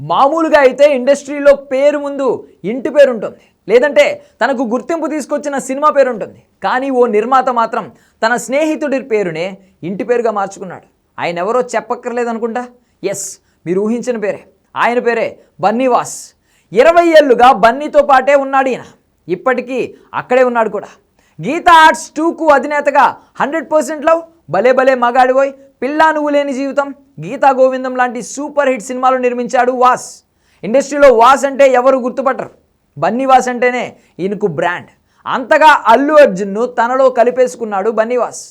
మామూలుగా అయితే ఇండస్ట్రీలో పేరు ముందు ఇంటి పేరు ఉంటుంది లేదంటే తనకు గుర్తింపు తీసుకొచ్చిన సినిమా పేరు ఉంటుంది కానీ ఓ నిర్మాత మాత్రం తన స్నేహితుడి పేరునే ఇంటి పేరుగా మార్చుకున్నాడు. ఆయన ఎవరో చెప్పక్కర్లేదనుకుంటా? ఎస్ మీరు ఊహించిన పేరే. ఆయన పేరే బన్నీవాస్. ఇరవై ఏళ్ళుగా బన్నీతో పాటే ఉన్నాడు ఈయన. ఇప్పటికీ అక్కడే ఉన్నాడు కూడా. గీతా ఆర్ట్స్ టూకు అధినేతగా hundred percent love Bhale Bhale Magadivoy పిల్లా నువ్వు లేని జీవితం గీతా గోవిందం లాంటి సూపర్ హిట్ సినిమాలు నిర్మించాడు వాస్. ఇండస్ట్రీలో వాస్ అంటే ఎవరు గుర్తుపట్టరు. బన్నీవాస్ అంటేనే ఈయనకు బ్రాండ్. అంతగా అల్లు అర్జున్ను తనలో కలిపేసుకున్నాడు బన్నీవాస్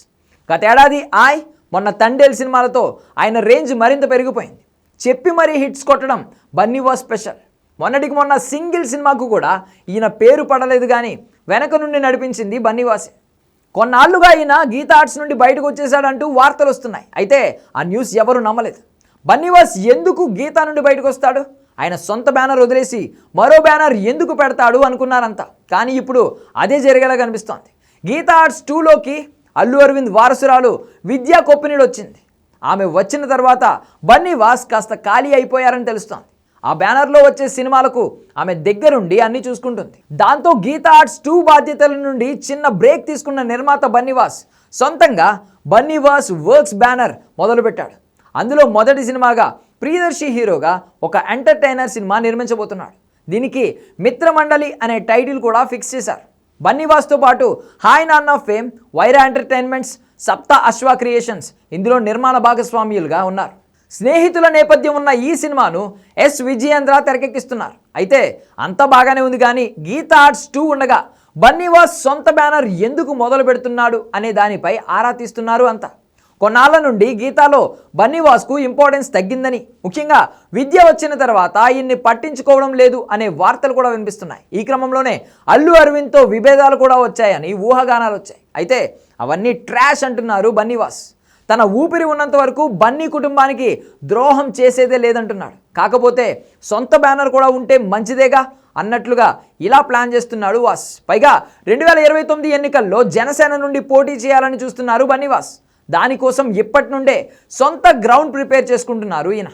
గతేడాది ఆయ్ మొన్న తండేల్ సినిమాలతో ఆయన రేంజ్ మరింత పెరిగిపోయింది. చెప్పి మరీ హిట్స్ కొట్టడం బన్నీవాస్ స్పెషల్. మొన్నటికి మొన్న సింగిల్ సినిమాకు కూడా ఈయన పేరు పడలేదు కానీ వెనక నుండి నడిపించింది బన్నీవాసే కొన్నాళ్ళుగా ఈయన గీతా ఆర్ట్స్ నుండి బయటకు వచ్చేసాడంటూ వార్తలు వస్తున్నాయి. అయితే ఆ న్యూస్ ఎవరు నమ్మలేదు. బన్నీవాస్ ఎందుకు గీతా నుండి బయటకు వస్తాడు? ఆయన సొంత బ్యానర్ వదిలేసి మరో బ్యానర్ ఎందుకు పెడతాడు అనుకున్నారంతా కానీ ఇప్పుడు అదే జరిగేలా కనిపిస్తోంది. గీతా ఆర్ట్స్ టూలోకి అల్లు అరవింద్ వారసురాలు విద్యా కొప్పినీడు వచ్చింది ఆమె వచ్చిన తర్వాత బన్నీవాస్ కాస్త ఖాళీ అయిపోయారని తెలుస్తోంది. ఆ బ్యానర్లో వచ్చే సినిమాలకు ఆమె దగ్గరుండి అన్ని చూసుకుంటుంది. దాంతో గీతా ఆర్ట్స్ టూ బాధ్యతల నుండి చిన్న బ్రేక్ తీసుకున్న నిర్మాత బన్నీవాస్. సొంతంగా బన్నీవాస్ వర్క్స్ బ్యానర్ మొదలుపెట్టాడు. అందులో మొదటి సినిమాగా ప్రియదర్శి హీరోగా ఒక ఎంటర్టైనర్ సినిమా నిర్మించబోతున్నాడు. దీనికి మిత్రమండలి అనే టైటిల్ కూడా ఫిక్స్ చేశారు. బన్నీవాస్తో పాటు హాయ్ నాన్న ఫేమ్ వైరా ఎంటర్టైన్మెంట్స్ సప్త అశ్వ క్రియేషన్స్ ఇందులో నిర్మాణ భాగస్వామ్యులుగా ఉన్నారు. స్నేహితుల నేపథ్యం ఉన్న ఈ సినిమాను ఎస్ విజయేంద్ర తెరకెక్కిస్తున్నారు. అయితే అంత బాగానే ఉంది కానీ గీతా ఆర్ట్స్ టూ ఉండగా బన్నీవాస్ సొంత బ్యానర్ ఎందుకు మొదలు పెడుతున్నాడు అనే దానిపై ఆరా తీస్తున్నారు అంతా. కొన్నాళ్ళ నుండి గీతాలో బన్నీవాస్కు ఇంపార్టెన్స్ తగ్గిందని ముఖ్యంగా విద్య వచ్చిన తర్వాత ఈయన్ని పట్టించుకోవడం లేదు అనే వార్తలు కూడా వినిపిస్తున్నాయి. ఈ క్రమంలోనే అల్లు అరవింద్తో విభేదాలు కూడా వచ్చాయని ఊహాగానాలు వచ్చాయి. అయితే అవన్నీ ట్రాష్ అంటున్నారు బన్నీవాస్ తన ఊపిరి ఉన్నంత వరకు బన్నీ కుటుంబానికి ద్రోహం చేసేదే లేదంటున్నాడు. కాకపోతే సొంత బ్యానర్ కూడా ఉంటే మంచిదేగా అన్నట్లుగా ఇలా ప్లాన్ చేస్తున్నాడు వాస్. పైగా రెండు వేల ఇరవై తొమ్మిది ఎన్నికల్లో జనసేన నుండి పోటీ చేయాలని చూస్తున్నారు బన్నీవాస్. దానికోసం ఇప్పటి నుండే సొంత గ్రౌండ్ ప్రిపేర్ చేసుకుంటున్నారు ఈయన.